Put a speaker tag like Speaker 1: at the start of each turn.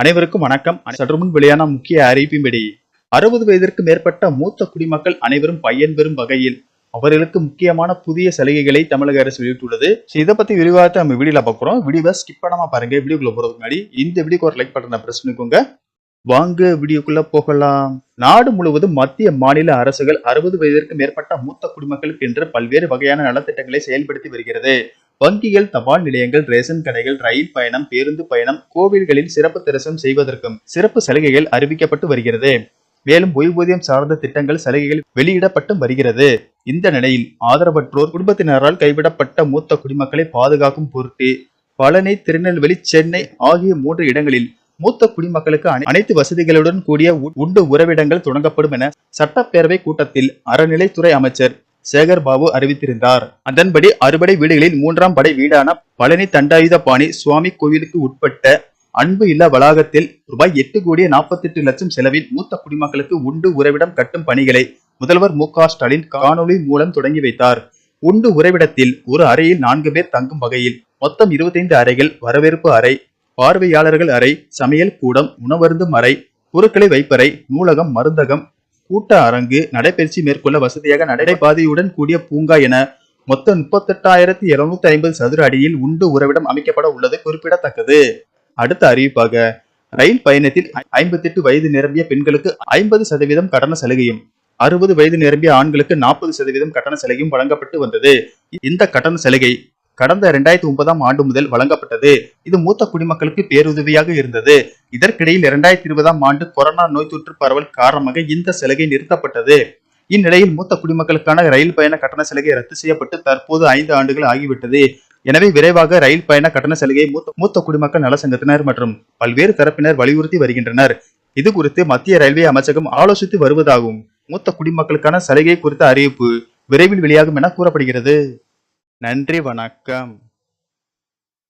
Speaker 1: அனைவருக்கும் வணக்கம். சற்று முன் வெளியான முக்கிய அறிவிப்பின்படி அறுபது வயதிற்கு மேற்பட்ட மூத்த குடிமக்கள் அனைவரும் பயன்பெறும் வகையில் அவர்களுக்கு முக்கியமான புதிய சலுகைகளை தமிழக அரசு வெளியிட்டுள்ளது. இதை பத்தி விரிவாக நம்ம வீடியோல பார்க்குறோம் வீடியோவை ஸ்கிப் பண்ணாம பாருங்க. வீடியோக்குள்ள போறதுக்கு முன்னாடி இந்த வீடியோக்கு ஒரு லைக் பட்டனை பிரஸ் பண்ணிக்கோங்க. வாங்க வீடியோக்குள்ள போகலாம். நாடு முழுவதும் மத்திய மாநில அரசுகள் அறுபது வயதிற்கு மேற்பட்ட மூத்த குடிமக்களுக்கு என்று பல்வேறு வகையான நலத்திட்டங்களை செயல்படுத்தி வருகிறது. வங்கிகள் தபால் நிலையங்கள் ரேஷன் கடைகள் ரயில் பயணம் பேருந்து பயணம் கோவில்களில் சிறப்பு தரிசனம் செய்வதற்கும் சிறப்பு சலுகைகள் அறிவிக்கப்பட்டு வருகிறது. மேலும் ஓய்வூதியம் சார்ந்த திட்டங்கள் சலுகைகள் வெளியிடப்பட்டும் வருகிறது. இந்த நிலையில் ஆதரவற்றோர் குடும்பத்தினரால் கைவிடப்பட்ட மூத்த குடிமக்களை பாதுகாக்கும் பொருட்டு பழனி திருநெல்வேலி சென்னை ஆகிய மூன்று இடங்களில் மூத்த குடிமக்களுக்கு அனைத்து வசதிகளுடன் கூடிய உ- உண்டு உறவிடங்கள் தொடங்கப்படும் என சட்டப்பேரவை கூட்டத்தில் அறநிலைத்துறை அமைச்சர் சேகர் பாபு அறிவித்திருந்தார். அதன்படி அறுபடை வீடுகளில் மூன்றாம் படை வீடான பழனி தண்டாயுதபாணி சுவாமி கோவிலுக்கு உட்பட்ட அன்பு இல்ல வளாகத்தில் ரூபாய் எட்டு கோடி நாற்பத்தி எட்டு லட்சம் செலவில் மூத்த குடிமக்களுக்கு உண்டு உறைவிடம் கட்டும் பணிகளை முதல்வர் மு ஸ்டாலின் காணொலி மூலம் தொடங்கி வைத்தார். உண்டு உறைவிடத்தில் ஒரு அறையில் நான்கு பேர் தங்கும் வகையில் மொத்தம் இருபத்தைந்து அறைகள் வரவேற்பு அறை பார்வையாளர்கள் அறை சமையல் கூடம் உணவருந்தும் அறை பொருட்களை வைப்பறை நூலகம் மருந்தகம் கூட்ட அரங்கு நடைபயிற்சி மேற்கொள்ள வசதியாக நடைபாதையுடன் கூடிய பூங்கா என மொத்தம் முப்பத்தெட்டாயிரத்தி இருநூத்தி ஐம்பது சதுர அடியில் உண்டு உறவிடம் அமைக்கப்பட உள்ளது குறிப்பிடத்தக்கது. அடுத்த அறிவிப்பாக ரயில் பயணத்தில் ஐம்பத்தெட்டு வயது நிரம்பிய பெண்களுக்கு ஐம்பது சதவீதம் கட்டண சலுகையும் அறுபது வயது நிரம்பிய ஆண்களுக்கு நாற்பது சதவீதம் கட்டண சலுகையும் வழங்கப்பட்டு வந்தது. இந்த கட்டண சலுகை கடந்த இரண்டாயிரத்தி ஒன்பதாம் ஆண்டு முதல் வழங்கப்பட்டது. இது மூத்த குடிமக்களுக்கு பேருதவியாக இருந்தது. இதற்கிடையில் இரண்டாயிரத்தி இருபதாம் ஆண்டு கொரோனா நோய் தொற்று பரவல் காரணமாக இந்த சலுகை நிறுத்தப்பட்டது. இந்நிலையில் மூத்த குடிமக்களுக்கான ரயில் பயண கட்டண சலுகை ரத்து செய்யப்பட்டு தற்போது ஐந்து ஆண்டுகள் ஆகிவிட்டது. எனவே விரைவாக ரயில் பயண கட்டண சலுகையை மூத்த மூத்த குடிமக்கள் நலசங்கத்தினர் மற்றும் பல்வேறு தரப்பினர் வலியுறுத்தி வருகின்றனர். இது குறித்து மத்திய ரயில்வே அமைச்சகம் ஆலோசித்து வருவதாகவும் மூத்த குடிமக்களுக்கான சலுகை குறித்த அறிவிப்பு விரைவில் வெளியாகும் என கூறப்படுகிறது. நன்றி வணக்கம்.